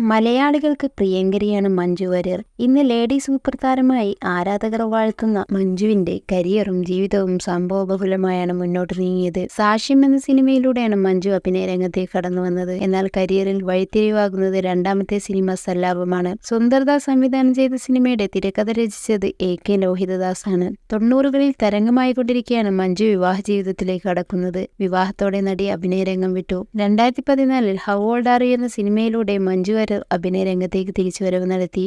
മലയാളികൾക്ക് പ്രിയങ്കരിയാണ് മഞ്ജു വാര്യർ. ഇന്ന് lady super താരമായി ആരാധകർ വാഴ്ത്തുന്ന മഞ്ജുവിന്റെ കരിയറും ജീവിതവും സംഭവബഹുലമായാണ് മുന്നോട്ട് നീങ്ങിയത്. സാക്ഷ്യം എന്ന സിനിമയിലൂടെയാണ് മഞ്ജു അഭിനയ രംഗത്തേക്ക് കടന്നു വന്നത്. എന്നാൽ കരിയറിൽ വഴിത്തിരിവാകുന്നത് രണ്ടാമത്തെ സിനിമ സല്ലാപമാണ്. സുന്ദർദാസ് സംവിധാനം ചെയ്ത സിനിമയുടെ തിരക്കഥ രചിച്ചത് എ കെ ലോഹിതദാസ് ആണ് തൊണ്ണൂറുകളിൽ തരംഗമായി കൊണ്ടിരിക്കെയാണ് മഞ്ജു വിവാഹ ജീവിതത്തിലേക്ക് കടക്കുന്നത്. വിവാഹത്തോടെ നടി അഭിനയ രംഗം വിട്ടു. രണ്ടായിരത്തി പതിനാലിൽ ഹൗ ഓൾഡ് എന്ന സിനിമയിലൂടെ മഞ്ജു വാര്യർ അഭിനയ രംഗത്തേക്ക് തിരിച്ചുവരവ് നടത്തി.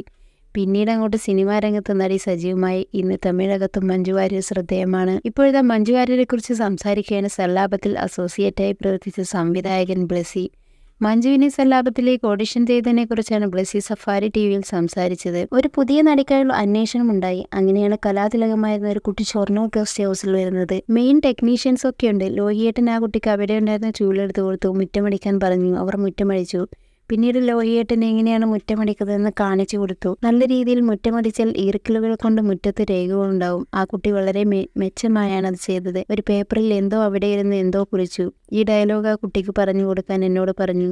പിന്നീട് അങ്ങോട്ട് സിനിമാ രംഗത്ത് നടി സജീവമായി. ഇന്ന് തമിഴകത്തും മഞ്ജു വാര്യർ ശ്രദ്ധേയമാണ്. ഇപ്പോഴത്തെ മഞ്ജു വാര്യരെ കുറിച്ച് സംസാരിക്കുകയാണ് സല്ലാപത്തിൽ അസോസിയേറ്റായി പ്രവർത്തിച്ച സംവിധായകൻ ബ്ലസി. മഞ്ജുവിനെ സല്ലാപത്തിലേക്ക് ഓഡിഷൻ ചെയ്തതിനെ കുറിച്ചാണ് ബ്ലസി സഫാരി ടി വിയിൽ സംസാരിച്ചത്. ഒരു പുതിയ നടിക്കായുള്ള അന്വേഷണം ഉണ്ടായി. അങ്ങനെയാണ് കലാതിലകമായിരുന്ന ഒരു കുട്ടി ഷൊർണൂർ ഗസ്റ്റ് ഹൗസിൽ വരുന്നത്. മെയിൻ ടെക്നീഷ്യൻസ് ഒക്കെ ഉണ്ട് ലോഹിയേട്ടൻ ആ കുട്ടിക്ക് അവിടെ ഉണ്ടായിരുന്ന ചൂലെടുത്ത് കൊടുത്തു. മുറ്റമടിക്കാൻ പറഞ്ഞു. അവർ മുറ്റമടിച്ചു. പിന്നീട് ലോഹിയേട്ടൻ എങ്ങനെയാണ് മുറ്റമടിക്കുന്നതെന്ന് കാണിച്ചു കൊടുത്തു. നല്ല രീതിയിൽ മുറ്റമടിച്ചാൽ ഈർക്കിലുകൾ കൊണ്ട് മുറ്റത്ത് രേഖകളുണ്ടാവും ആ കുട്ടി വളരെ മെച്ചമായാണ് അത് ചെയ്തത്. ഒരു പേപ്പറിൽ എന്തോ അവിടെ ഇരുന്ന് എന്തോ കുറിച്ചു. ഈ ഡയലോഗ് ആ കുട്ടിക്ക് പറഞ്ഞു കൊടുക്കാൻ എന്നോട് പറഞ്ഞു.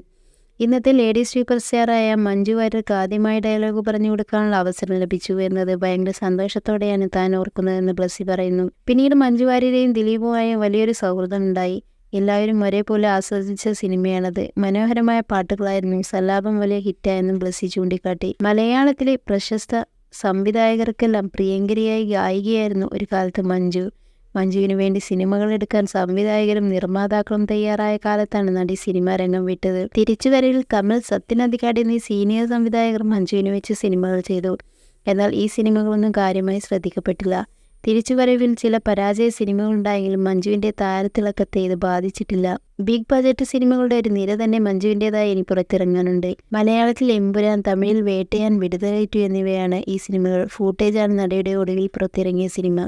ഇന്നത്തെ ലേഡി സ്വീപ്പർ സ്റ്റാറായ മഞ്ജു വാര്യർക്ക് ആദ്യമായി ഡയലോഗ് പറഞ്ഞു കൊടുക്കാനുള്ള അവസരം ലഭിച്ചു എന്നത് ഭയങ്കര സന്തോഷത്തോടെയാണ് താൻ ഓർക്കുന്നതെന്ന് ബ്ലസ്സി പറയുന്നു. പിന്നീട് മഞ്ജു വാര്യരെയും ദിലീപുമായും വലിയൊരു സൗഹൃദമുണ്ടായി എല്ലാവരും ഒരേപോലെ ആസ്വദിച്ച സിനിമയാണത്. മനോഹരമായ പാട്ടുകളായിരുന്നു. സല്ലാപം വലിയ ഹിറ്റായെന്നും ബ്ലസ്സി ചൂണ്ടിക്കാട്ടി. മലയാളത്തിലെ പ്രശസ്ത സംവിധായകർക്കെല്ലാം പ്രിയങ്കരിയായി ഗായികയായിരുന്നു ഒരു കാലത്ത് മഞ്ജു. മഞ്ജുവിന് വേണ്ടി സിനിമകൾ എടുക്കാൻ സംവിധായകരും നിർമ്മാതാക്കളും തയ്യാറായ കാലത്താണ് നടി സിനിമാ രംഗം വിട്ടത്. തിരിച്ചുവരവിൽ കമൽ സത്യനന്ദിക്കാട് എന്നീ സീനിയർ സംവിധായകർ മഞ്ജുവിന് വെച്ച് സിനിമകൾ ചെയ്തു. എന്നാൽ ഈ സിനിമകളൊന്നും കാര്യമായി ശ്രദ്ധിക്കപ്പെട്ടില്ല. തിരിച്ചുവരവിൽ ചില പരാജയ സിനിമകളുണ്ടായെങ്കിലും മഞ്ജുവിന്റെ താരത്തിളക്കത്തെ ഇത് ബാധിച്ചിട്ടില്ല. ബിഗ് ബജറ്റ് സിനിമകളുടെ ഒരു നിര തന്നെ മഞ്ജുവിന്റെതായി ഇനി പുറത്തിറങ്ങാനുണ്ട്. മലയാളത്തിൽ എമ്പുരാൻ തമിഴിൽ വേട്ടയാൻ വിടുതലേറ്റു എന്നിവയാണ് ഈ സിനിമകൾ. ഫൂട്ടേജാണ് നടിയുടെ ഒടുവിൽ പുറത്തിറങ്ങിയ സിനിമ.